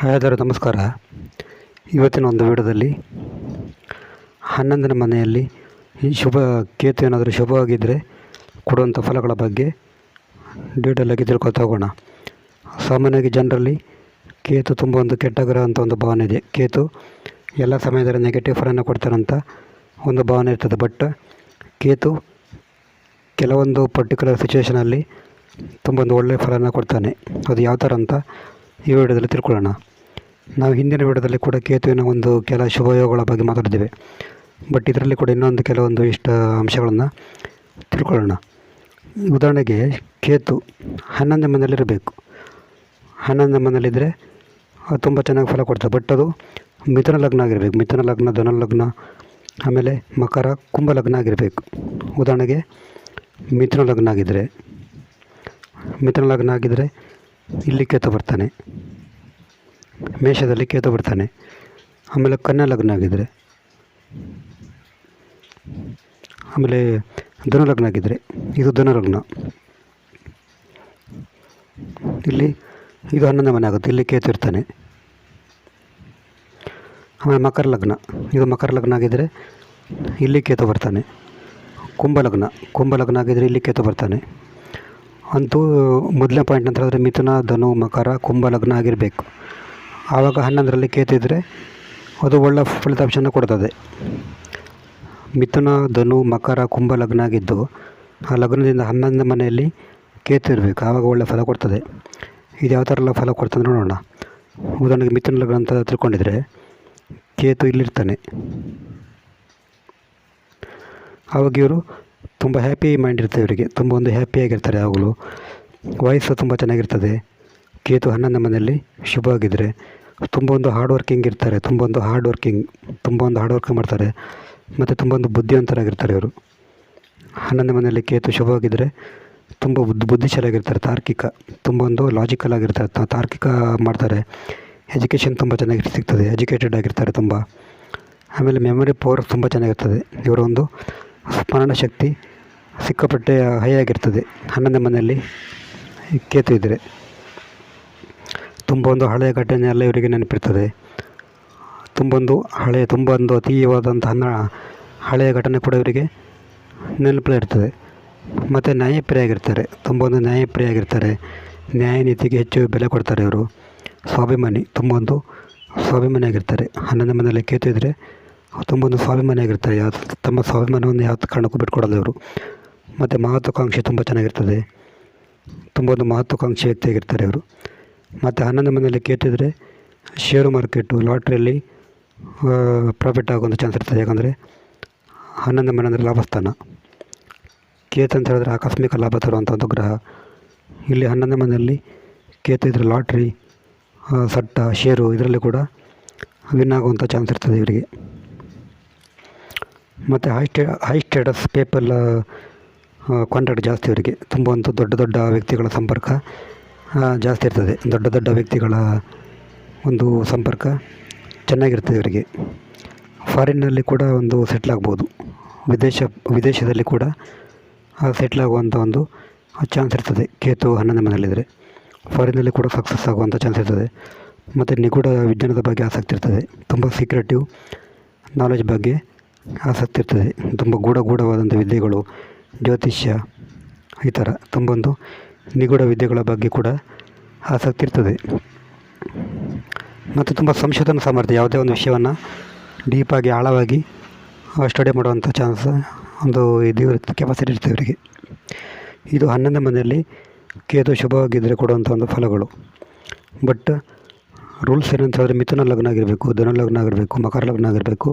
ಹಾಗಾದರೆ ನಮಸ್ಕಾರ. ಇವತ್ತಿನ ಒಂದು ವಿಡಿಯೋದಲ್ಲಿ ಹನ್ನೊಂದನೇ ಮನೆಯಲ್ಲಿ ಈ ಶುಭ ಕೇತು ಏನಾದರೂ ಶುಭವಾಗಿದ್ದರೆ ಕೊಡುವಂಥ ಫಲಗಳ ಬಗ್ಗೆ ಡೀಟೇಲಾಗಿ ತಿಳ್ಕೊತಾ ಹೋಗೋಣ. ಸಾಮಾನ್ಯವಾಗಿ ಜನರಲ್ಲಿ ಕೇತು ತುಂಬ ಒಂದು ಕೆಟ್ಟ ಗ್ರಹ ಅಂತ ಒಂದು ಭಾವನೆ ಇದೆ. ಕೇತು ಎಲ್ಲ ಸಮಯದಲ್ಲಿ ನೆಗೆಟಿವ್ ಫಲನ ಕೊಡ್ತಾರಂತ ಒಂದು ಭಾವನೆ ಇರ್ತದೆ. ಬಟ್ ಕೇತು ಕೆಲವೊಂದು ಪರ್ಟಿಕ್ಯುಲರ್ ಸಿಚುವೇಷನಲ್ಲಿ ತುಂಬ ಒಂದು ಒಳ್ಳೆಯ ಫಲನ ಕೊಡ್ತಾನೆ. ಅದು ಯಾವ ಥರ ಅಂತ ಈ ವಿಡಿಯೋದಲ್ಲಿ ತಿಳ್ಕೊಳ್ಳೋಣ. ನಾವು ಹಿಂದಿನ ವಿಡಿಯೋದಲ್ಲಿ ಕೂಡ ಕೇತುವಿನ ಒಂದು ಕೆಲ ಶುಭಯೋಗಗಳ ಬಗ್ಗೆ ಮಾತಾಡಿದ್ದೇವೆ. ಬಟ್ ಇದರಲ್ಲಿ ಕೂಡ ಇನ್ನೊಂದು ಕೆಲವೊಂದು ಇಷ್ಟ ಅಂಶಗಳನ್ನು ತಿಳ್ಕೊಳ್ಳೋಣ. ಉದಾಹರಣೆಗೆ ಕೇತು ಹನ್ನೊಂದು ಮನೆಯಲ್ಲಿರಬೇಕು. ಹನ್ನೊಂದು ಮನೆಯಲ್ಲಿದ್ದರೆ ಅದು ತುಂಬ ಚೆನ್ನಾಗಿ ಫಲ ಕೊಡ್ತದೆ. ಬಟ್ ಅದು ಮಿಥುನ ಲಗ್ನ ಆಗಿರಬೇಕು. ಮಿಥುನ ಲಗ್ನ, ಧನ ಲಗ್ನ, ಆಮೇಲೆ ಮಕರ, ಕುಂಭ ಲಗ್ನ ಆಗಿರಬೇಕು. ಉದಾಹರಣೆಗೆ ಮಿಥುನ ಲಗ್ನ ಆಗಿದ್ದರೆ ಮಿಥುನ ಲಗ್ನ ಆಗಿದ್ದರೆ ಇಲ್ಲಿ ಕೇತು ಬರ್ತಾನೆ. ಮೇಷದಲ್ಲಿ ಕೇತು ಬರ್ತಾನೆ. ಆಮೇಲೆ ಕನ್ಯಾ ಲಗ್ನ ಆಗಿದ್ದರೆ ಆಮೇಲೆ ಧನಲಗ್ನ ಆಗಿದ್ದರೆ ಇದು ಧನಲಗ್ನ ಇಲ್ಲಿ ಇದು ಹನ್ನೊಂದನೇ ಮನೆ ಆಗುತ್ತೆ. ಇಲ್ಲಿ ಕೇತು ಇರ್ತಾನೆ. ಆಮೇಲೆ ಮಕರ ಲಗ್ನ. ಇದು ಮಕರ ಲಗ್ನ ಆಗಿದ್ದರೆ ಇಲ್ಲಿ ಕೇತು ಬರ್ತಾನೆ. ಕುಂಭ ಲಗ್ನ. ಕುಂಭ ಲಗ್ನ ಆಗಿದ್ದರೆ ಇಲ್ಲಿ ಕೇತು ಬರ್ತಾನೆ. ಅಂತೂ ಮೊದಲನೇ ಪಾಯಿಂಟ್ ಅಂತ ಹೇಳಿದ್ರೆ ಮಿಥುನ, ಧನು, ಮಕರ, ಕುಂಭ ಲಗ್ನ ಆಗಿರಬೇಕು. ಆವಾಗ ಹನ್ನೊಂದರಲ್ಲಿ ಕೇತು ಇದ್ದರೆ ಅದು ಒಳ್ಳೆ ಫಲಿತಾಂಶನ ಕೊಡ್ತದೆ. ಮಿಥುನ, ಧನು, ಮಕರ, ಕುಂಭ ಲಗ್ನ ಆಗಿದ್ದು ಆ ಲಗ್ನದಿಂದ ಹನ್ನೊಂದನೇ ಮನೆಯಲ್ಲಿ ಕೇತು ಇರಬೇಕು. ಆವಾಗ ಒಳ್ಳೆ ಫಲ ಕೊಡ್ತದೆ. ಇದು ಯಾವ ಥರ ಎಲ್ಲ ಫಲ ಕೊಡ್ತದೆ ನೋಡೋಣ. ಉದಾಹರಣೆಗೆ ಮಿಥುನ ಲಗ್ನ ಅಂತ ತಿಳ್ಕೊಂಡಿದ್ರೆ ಕೇತು ಇಲ್ಲಿರ್ತಾನೆ. ಆವಾಗ ಇವರು ತುಂಬ ಹ್ಯಾಪಿ ಮೈಂಡ್ ಇರ್ತದೆ ಇವರಿಗೆ. ತುಂಬ ಒಂದು ಹ್ಯಾಪಿಯಾಗಿರ್ತಾರೆ ಯಾವಾಗಲೂ. ವಯಸ್ಸು ತುಂಬ ಚೆನ್ನಾಗಿರ್ತದೆ. ಕೇತು ಹನ್ನೊಂದು ಮನೆಯಲ್ಲಿ ಶುಭ ಆಗಿದ್ದರೆ ತುಂಬ ಒಂದು ಹಾರ್ಡ್ ವರ್ಕಿಂಗ್ ಇರ್ತಾರೆ. ತುಂಬ ಒಂದು ಹಾರ್ಡ್ ವರ್ಕಿಂಗ್ ತುಂಬ ಒಂದು ಹಾರ್ಡ್ ವರ್ಕ್ ಮಾಡ್ತಾರೆ. ಮತ್ತು ತುಂಬ ಒಂದು ಬುದ್ಧಿವಂತರಾಗಿರ್ತಾರೆ ಇವರು. ಹನ್ನೊಂದು ಮನೆಯಲ್ಲಿ ಕೇತು ಶುಭ ಆಗಿದ್ದರೆ ತುಂಬ ಬುದ್ಧಿ, ಬುದ್ಧಿಶಾಲಿಯಾಗಿರ್ತಾರೆ, ತಾರ್ಕಿಕ, ತುಂಬ ಒಂದು ಲಾಜಿಕಲ್ ಆಗಿರ್ತಾರೆ ತಾರ್ಕಿಕ ಮಾಡ್ತಾರೆ. ಎಜುಕೇಷನ್ ತುಂಬ ಚೆನ್ನಾಗಿ ಸಿಗ್ತದೆ. ಎಜುಕೇಟೆಡ್ ಆಗಿರ್ತಾರೆ ತುಂಬ. ಆಮೇಲೆ ಮೆಮೊರಿ ಪವರ್ ತುಂಬ ಚೆನ್ನಾಗಿರ್ತದೆ. ಇವರ ಒಂದು ಸ್ಮರಣ ಶಕ್ತಿ ಸಿಕ್ಕಾಪಟ್ಟೆ ಹೈ ಆಗಿರ್ತದೆ ಹನ್ನೊಂದು ಮನೆಯಲ್ಲಿ ಕೇತು ಇದ್ದರೆ ತುಂಬ ಒಂದು ಹಳೆಯ ಘಟನೆ ಎಲ್ಲ ಇವರಿಗೆ ನೆನಪಿರ್ತದೆ. ತುಂಬೊಂದು ಹಳೆಯ, ತುಂಬ ಒಂದು ಅತೀವಾದಂಥ ಹನ್ನ ಹಳೆಯ ಘಟನೆ ಕೂಡ ಇವರಿಗೆ ನೆನಪಲ್ಲೇ ಇರ್ತದೆ. ಮತ್ತು ನ್ಯಾಯಪ್ರಿಯಾಗಿರ್ತಾರೆ. ತುಂಬ ಒಂದು ನ್ಯಾಯಪ್ರಿಯಾಗಿರ್ತಾರೆ. ನ್ಯಾಯ ನೀತಿಗೆ ಹೆಚ್ಚು ಬೆಲೆ ಕೊಡ್ತಾರೆ ಇವರು. ಸ್ವಾಭಿಮಾನಿ, ತುಂಬ ಒಂದು ಸ್ವಾಭಿಮಾನಿಯಾಗಿರ್ತಾರೆ. ಹನ್ನೊಂದು ಮನೆಯಲ್ಲಿ ಕೇತು ಇದ್ದರೆ ತುಂಬ ಒಂದು ಸ್ವಾಭಿಮಾನಿಯಾಗಿರ್ತಾರೆ. ಯಾವ ತಮ್ಮ ಸ್ವಾಭಿಮಾನವನ್ನು ಯಾವ ಕಾರಣಕ್ಕೂ ಬಿಟ್ಕೊಡಲ್ಲ ಇವರು. ಮತ್ತು ಮಹತ್ವಾಕಾಂಕ್ಷೆ ತುಂಬ ಚೆನ್ನಾಗಿರ್ತದೆ. ತುಂಬ ಒಂದು ಮಹತ್ವಾಕಾಂಕ್ಷೆ ವ್ಯಕ್ತಿಯಾಗಿರ್ತಾರೆ ಇವರು ಮತ್ತು ಹನ್ನೊಂದು ಮನೆಯಲ್ಲಿ ಕೇತಿದ್ರೆ ಷೇರು ಮಾರ್ಕೆಟು ಲಾಟ್ರಿಯಲ್ಲಿ ಪ್ರಾಫಿಟ್ ಆಗುವಂಥ ಚಾನ್ಸ್ ಇರ್ತದೆ. ಯಾಕಂದರೆ ಹನ್ನೊಂದು ಮನೆ ಅಂದರೆ ಲಾಭಸ್ಥಾನ. ಕೇತು ಅಂತ ಹೇಳಿದ್ರೆ ಆಕಸ್ಮಿಕ ಲಾಭ ತರುವಂಥ ಒಂದು ಗ್ರಹ. ಇಲ್ಲಿ ಹನ್ನೊಂದು ಮನೆಯಲ್ಲಿ ಕೇತು ಇದ್ರೆ ಲಾಟ್ರಿ ಸಟ್ಟ ಷೇರು ಇದರಲ್ಲಿ ಕೂಡ ವಿನ್ ಆಗುವಂಥ ಚಾನ್ಸ್ ಇರ್ತದೆ ಇವರಿಗೆ. ಮತ್ತು high stay high status people contact ಜಾಸ್ತಿ ಅವರಿಗೆ. ತುಂಬ ಒಂದು ದೊಡ್ಡ ದೊಡ್ಡ ವ್ಯಕ್ತಿಗಳ ಸಂಪರ್ಕ ಜಾಸ್ತಿ ಇರ್ತದೆ. ದೊಡ್ಡ ದೊಡ್ಡ ವ್ಯಕ್ತಿಗಳ ಒಂದು ಸಂಪರ್ಕ ಚೆನ್ನಾಗಿರ್ತದೆ ಅವರಿಗೆ. ಫಾರಿನ್ನಲ್ಲಿ ಕೂಡ ಒಂದು ಸೆಟ್ಲ್ ಆಗ್ಬೋದು. ವಿದೇಶ, ವಿದೇಶದಲ್ಲಿ ಕೂಡ ಸೆಟ್ಲ್ ಆಗುವಂಥ ಒಂದು ಚಾನ್ಸ್ ಇರ್ತದೆ. ಕೇತು ಹನ್ನೊಂದು ಮನೆಯಲ್ಲಿದ್ದರೆ ಫಾರಿನಲ್ಲಿ ಕೂಡ ಸಕ್ಸಸ್ ಆಗುವಂಥ ಚಾನ್ಸ್ ಇರ್ತದೆ. ಮತ್ತು ನಿಗೂಢ ವಿಜ್ಞಾನದ ಬಗ್ಗೆ ಆಸಕ್ತಿ ಇರ್ತದೆ. ತುಂಬ ಸೀಕ್ರೆಟಿವ್ ನಾಲೆಜ್ ಬಗ್ಗೆ ಆಸಕ್ತಿ ಇರ್ತದೆ. ತುಂಬ ಗೂಢ ಗೂಢವಾದಂಥ ವಿದ್ಯೆಗಳು ಜ್ಯೋತಿಷ್ಯ ಈ ಥರ ತುಂಬೊಂದು ನಿಗೂಢ ವಿದ್ಯೆಗಳ ಬಗ್ಗೆ ಕೂಡ ಆಸಕ್ತಿ ಇರ್ತದೆ. ಮತ್ತು ತುಂಬ ಸಂಶೋಧನಾ ಸಾಮರ್ಥ್ಯ, ಯಾವುದೇ ಒಂದು ವಿಷಯವನ್ನು ಡೀಪಾಗಿ ಆಳವಾಗಿ ಸ್ಟಡಿ ಮಾಡುವಂಥ ಚಾನ್ಸ್ ಒಂದು ಇದು ಇರುತ್ತೆ ಕೆಪಾಸಿಟಿ ಇರ್ತದೆ ಇವರಿಗೆ ಇದು ಹನ್ನೊಂದನೇ ಮನೆಯಲ್ಲಿ ಕೇತು ಶುಭವಾಗಿದ್ದರೆ ಕೊಡುವಂಥ ಒಂದು ಫಲಗಳು. ಬಟ್ ರೂಲ್ಸ್ ಏನಂತ ಹೇಳಿದ್ರೆ ಮಿಥುನ ಲಗ್ನ ಆಗಿರಬೇಕು ಧನ ಲಗ್ನ ಆಗಿರಬೇಕು, ಮಕರ ಲಗ್ನ ಆಗಿರಬೇಕು,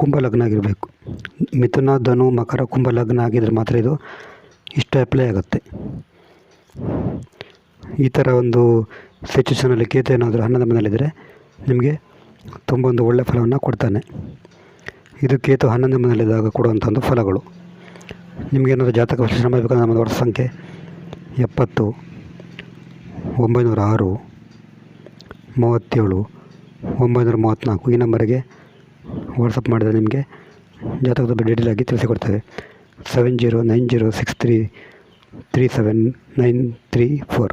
ಕುಂಭ ಲಗ್ನ ಆಗಿರಬೇಕು. ಮಿಥುನ ಧನು ಮಕರ ಕುಂಭ ಲಗ್ನ ಆಗಿದ್ರೆ ಮಾತ್ರ ಇದು ಇಷ್ಟು ಅಪ್ಲೈ ಆಗುತ್ತೆ. ಈ ಥರ ಒಂದು ಸಿಚುವೇಷನಲ್ಲಿ ಕೇತು ಏನಾದರೂ ಹನ್ನೊಂದು ಮನೆಯಲ್ಲಿದ್ದರೆ ನಿಮಗೆ ತುಂಬ ಒಂದು ಒಳ್ಳೆಯ ಫಲವನ್ನು ಕೊಡ್ತಾನೆ. ಇದು ಕೇತು ಹನ್ನೊಂದು ಮನೆಯಲ್ಲಿದ್ದಾಗ ಕೊಡುವಂಥ ಒಂದು ಫಲಗಳು. ನಿಮಗೇನಾದರೂ ಜಾತಕ ವಿಶ್ಲೇಷಣೆ ಮಾಡಬೇಕಂದ್ರೆ ನಮ್ಮದು ವರ್ಷ ಸಂಖ್ಯೆ ಎಪ್ಪತ್ತು ಒಂಬೈನೂರ ಆರು ಮೂವತ್ತೇಳು ಒಂಬೈನೂರ ಮೂವತ್ತ್ನಾಲ್ಕು ಈ ನಂಬರಿಗೆ ವಾಟ್ಸಪ್ ಮಾಡಿದರೆ ನಿಮಗೆ ಜಾತಕದ ಬಗ್ಗೆ ಡೀಟೇಲ್ ಆಗಿ ತಿಳಿಸಿಕೊಡ್ತೇವೆ. Seven zero nine zero six three three seven nine three four